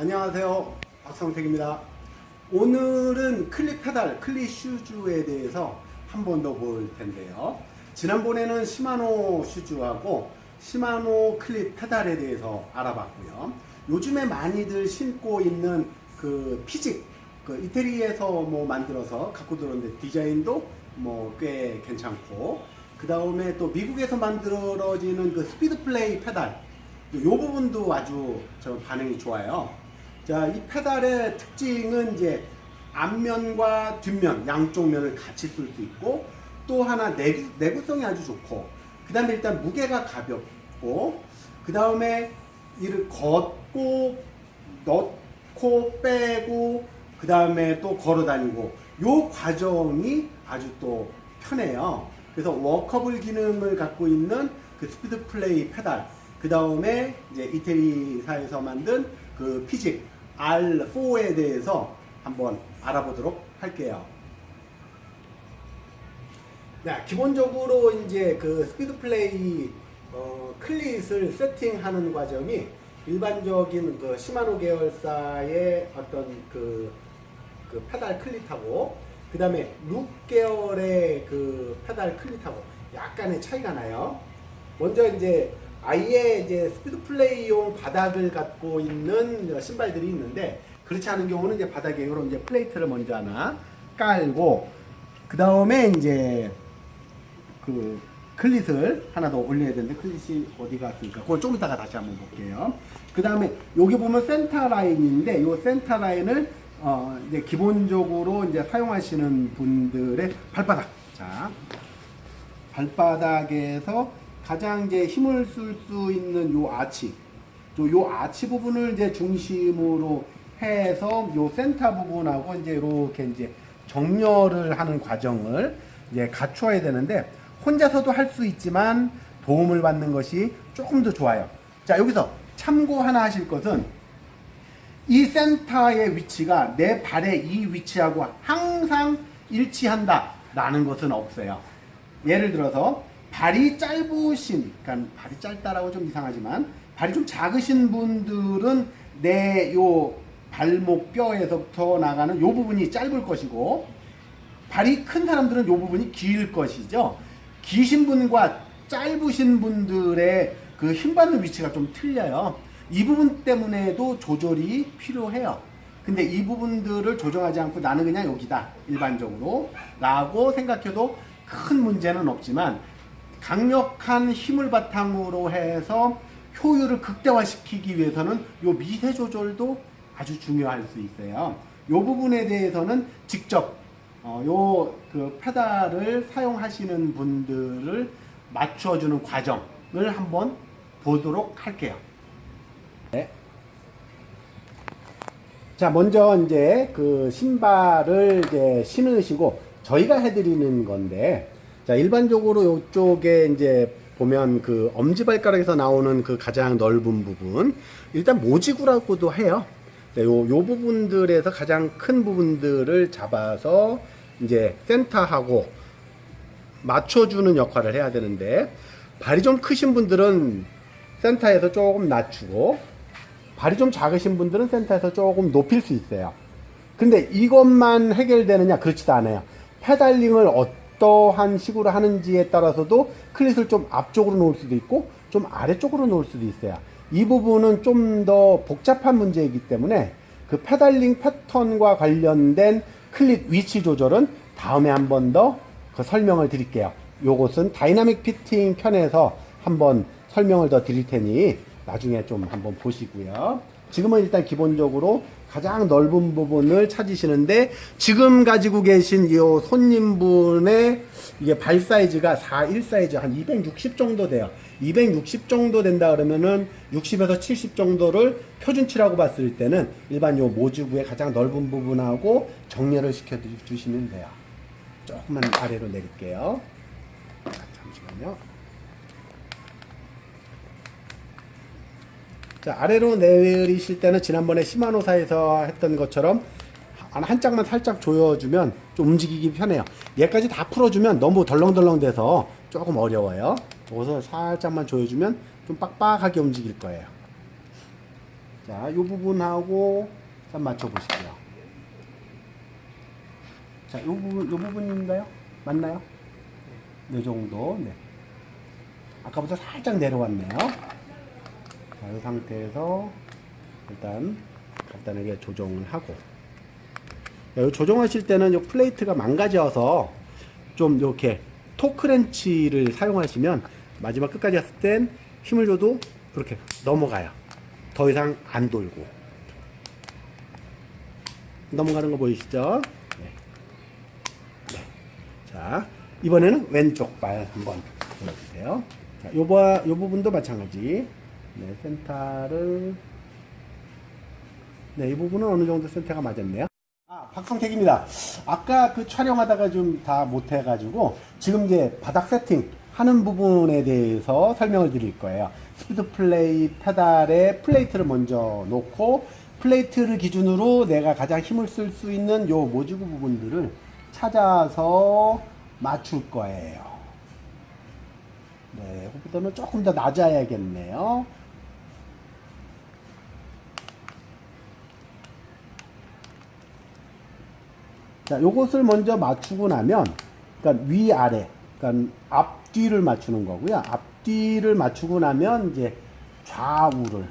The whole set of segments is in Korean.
안녕하세요. 박성택입니다. 오늘은 클립 페달, 클립 슈즈에 대해서 한 번 더 볼 텐데요. 지난번에는 시마노 슈즈하고 시마노 클립 페달에 대해서 알아봤고요. 요즘에 많이들 신고 있는 그 피직, 그 이태리에서 뭐 만들어서 갖고 들어오는데 디자인도 뭐 꽤 괜찮고, 그 다음에 또 미국에서 만들어지는 그 스피드 플레이 페달, 이 부분도 아주 저 반응이 좋아요. 자, 이 페달의 특징은 이제 앞면과 뒷면, 양쪽 면을 같이 쓸 수 있고, 또 하나 내구, 내구성이 아주 좋고, 그 다음에 일단 무게가 가볍고, 그 다음에 이를 걷고, 넣고, 빼고, 그 다음에 또 걸어 다니고, 요 과정이 아주 또 편해요. 그래서 워커블 기능을 갖고 있는 그 스피드 플레이 페달, 그 다음에 이제 이태리사에서 만든 그 피직 R4에 대해서 한번 알아보도록 할게요. 네, 기본적으로 이제 그 스피드 플레이 어, 클릿을 세팅하는 과정이 일반적인 그 시마노 계열사의 어떤 그, 그 페달 클릿하고 그 다음에 룩 계열의 그 페달 클릿하고 약간의 차이가 나요. 먼저 이제 아예 이제 스피드 플레이용 바닥을 갖고 있는 신발들이 있는데 그렇지 않은 경우는 이제 바닥에 이런 이제 플레이트를 먼저 하나 깔고 그 다음에 이제 그 클릿을 하나 더 올려야 되는데 클릿이 어디 갔습니까? 그걸 좀 이따가 다시 한번 볼게요. 그 다음에 여기 보면 센터 라인인데 이 센터 라인을 어 이제 기본적으로 이제 사용하시는 분들의 발바닥 자 발바닥에서 가장 이제 힘을 쓸 수 있는 요 아치, 또요 아치 부분을 이제 중심으로 해서 요 센터 부분하고 이제 이렇게 이제 정렬을 하는 과정을 이제 갖추어야 되는데 혼자서도 할 수 있지만 도움을 받는 것이 조금 더 좋아요. 자 여기서 참고 하나 하실 것은 이 센터의 위치가 내 발의 이 위치하고 항상 일치한다라는 것은 없어요. 예를 들어서 발이 짧으신, 그러니까 발이 짧다라고 좀 이상하지만 발이 좀 작으신 분들은 내 요 발목 뼈에서부터 나가는 요 부분이 짧을 것이고 발이 큰 사람들은 요 부분이 길 것이죠. 기신 분과 짧으신 분들의 그 힘받는 위치가 좀 틀려요. 이 부분 때문에도 조절이 필요해요. 근데 이 부분들을 조정하지 않고 나는 그냥 여기다 일반적으로 라고 생각해도 큰 문제는 없지만 강력한 힘을 바탕으로 해서 효율을 극대화시키기 위해서는 요 미세 조절도 아주 중요할 수 있어요. 요 부분에 대해서는 직접 어, 요그 페달을 사용하시는 분들을 맞춰주는 과정을 한번 보도록 할게요. 네. 자, 먼저 이제 그 신발을 이제 신으시고 저희가 해드리는 건데, 자, 일반적으로 이쪽에 이제 보면 그 엄지발가락에서 나오는 그 가장 넓은 부분, 일단 모지구라고도 해요. 네, 요, 요 부분들에서 가장 큰 부분들을 잡아서 이제 센터하고 맞춰주는 역할을 해야 되는데, 발이 좀 크신 분들은 센터에서 조금 낮추고, 발이 좀 작으신 분들은 센터에서 조금 높일 수 있어요. 근데 이것만 해결되느냐? 그렇지도 않아요. 페달링을 어 떠한 식으로 하는지에 따라서도 클릿을 좀 앞쪽으로 놓을 수도 있고 좀 아래쪽으로 놓을 수도 있어요. 이 부분은 좀 더 복잡한 문제이기 때문에 그 페달링 패턴과 관련된 클릿 위치 조절은 다음에 한 번 더 그 설명을 드릴게요. 요것은 다이나믹 피팅 편에서 한번 설명을 더 드릴 테니 나중에 좀 한번 보시고요. 지금은 일단 기본적으로 가장 넓은 부분을 찾으시는데 지금 가지고 계신 이 손님분의 이게 발 사이즈가 41 사이즈 한 260 정도 돼요. 260 정도 된다 그러면은 60에서 70 정도를 표준치라고 봤을 때는 일반 요 모주부의 가장 넓은 부분하고 정렬을 시켜 주시면 돼요. 조금만 아래로 내릴게요. 잠시만요. 자, 아래로 내리실 때는 지난번에 시마노사에서 했던 것처럼 한, 한 짝만 살짝 조여주면 좀 움직이기 편해요. 얘까지 다 풀어주면 너무 덜렁덜렁 돼서 조금 어려워요. 여기서 살짝만 조여주면 좀 빡빡하게 움직일 거예요. 자, 이 부분하고 좀 맞춰보실게요. 자, 이 부분, 이 부분인가요? 맞나요? 이 정도. 네. 아까보다 살짝 내려왔네요. 자, 이 상태에서 일단 간단하게 조정을 하고. 자, 이 조정하실 때는 이 플레이트가 망가져서 좀 이렇게 토크렌치를 사용하시면 마지막 끝까지 했을 땐 힘을 줘도 이렇게 넘어가요. 더 이상 안 돌고. 넘어가는 거 보이시죠? 네. 네. 자, 이번에는 왼쪽 발 한번 보여주세요. 자, 요거, 요 부분도 마찬가지. 네, 센터를. 네, 이 부분은 어느 정도 센터가 맞았네요. 아, 박성택입니다. 아까 그 촬영하다가 좀 다 못해가지고 지금 이제 바닥 세팅 하는 부분에 대해서 설명을 드릴 거예요. 스피드 플레이 페달에 플레이트를 먼저 놓고 플레이트를 기준으로 내가 가장 힘을 쓸 수 있는 요 모지구 부분들을 찾아서 맞출 거예요. 네, 그보다는 조금 더 낮아야겠네요. 자, 요것을 먼저 맞추고 나면, 그러니까 위아래, 그러니까 앞뒤를 맞추는 거고요. 앞뒤를 맞추고 나면 이제 좌우를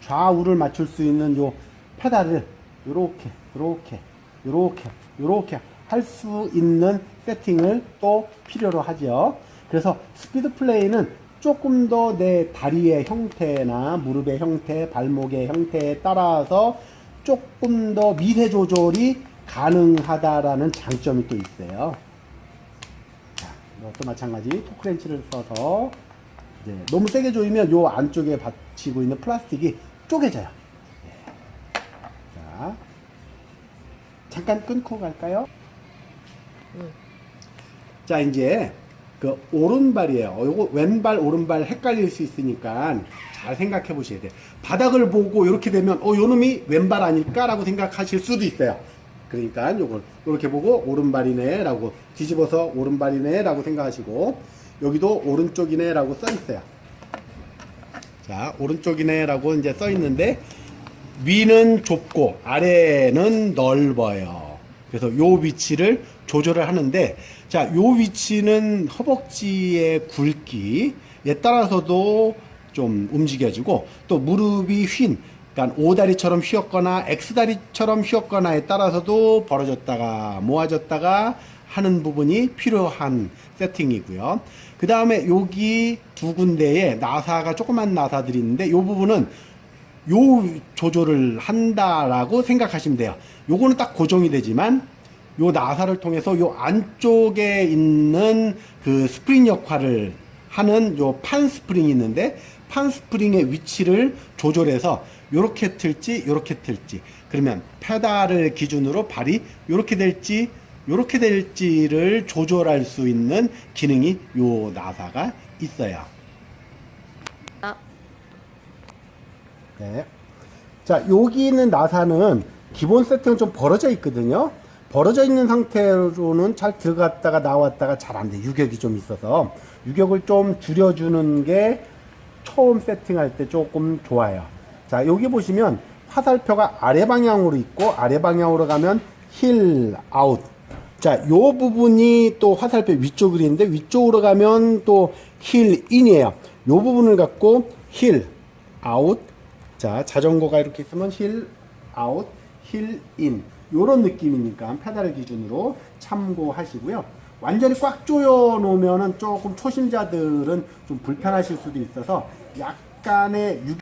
좌우를 맞출 수 있는 요 페달을 요렇게, 요렇게, 요렇게, 요렇게 할 수 있는 세팅을 또 필요로 하죠. 그래서 스피드 플레이는 조금 더 내 다리의 형태나 무릎의 형태, 발목의 형태에 따라서 조금 더 미세 조절이 가능하다라는 장점이 또 있어요. 자, 이것도 마찬가지 토크렌치를 써서 이제 너무 세게 조이면 요 안쪽에 받치고 있는 플라스틱이 쪼개져요. 예. 자, 잠깐 끊고 갈까요? 자, 이제 그 오른발이에요. 어, 요거 왼발, 오른발 헷갈릴 수 있으니까 잘 생각해 보셔야 돼요. 바닥을 보고 이렇게 되면 어, 요 놈이 왼발 아닐까라고 생각하실 수도 있어요. 그러니까 요걸 이렇게 보고 오른발이네라고 뒤집어서 오른발이네라고 생각하시고 여기도 오른쪽이네라고 써 있어요. 자, 오른쪽이네라고 이제 써 있는데 위는 좁고 아래는 넓어요. 그래서 요 위치를 조절을 하는데 자, 요 위치는 허벅지의 굵기에 따라서도 좀 움직여지고 또 무릎이 휜 그러니까 오다리처럼 휘었거나 X다리처럼 휘었거나에 따라서도 벌어졌다가 모아졌다가 하는 부분이 필요한 세팅이고요. 그 다음에 여기 두 군데에 나사가 조그만 나사들이 있는데 이 부분은 요 조절을 한다라고 생각하시면 돼요. 요거는 딱 고정이 되지만 요 나사를 통해서 요 안쪽에 있는 그 스프링 역할을 하는 요 판 스프링이 있는데 판 스프링의 위치를 조절해서 요렇게 틀지 요렇게 틀지 그러면 페달을 기준으로 발이 요렇게 될지 요렇게 될지를 조절할 수 있는 기능이 요 나사가 있어요. 아, 네. 자, 여기 있는 나사는 기본 세팅은 좀 벌어져 있거든요. 벌어져 있는 상태로는 잘 들어갔다가 나왔다가 잘 안 돼. 유격이 좀 있어서. 유격을 좀 줄여주는 게 처음 세팅할 때 조금 좋아요. 자, 여기 보시면 화살표가 아래 방향으로 있고 아래 방향으로 가면 힐 아웃. 자, 요 부분이 또 화살표 위쪽으로 있는데 위쪽으로 가면 또 힐 인이에요. 요 부분을 갖고 힐 아웃. 자, 자전거가 이렇게 있으면 힐 아웃, 힐 인. 요런 느낌이니까 페달을 기준으로 참고하시고요. 완전히 꽉 조여 놓으면은 조금 초심자들은 좀 불편하실 수도 있어서 약간의 유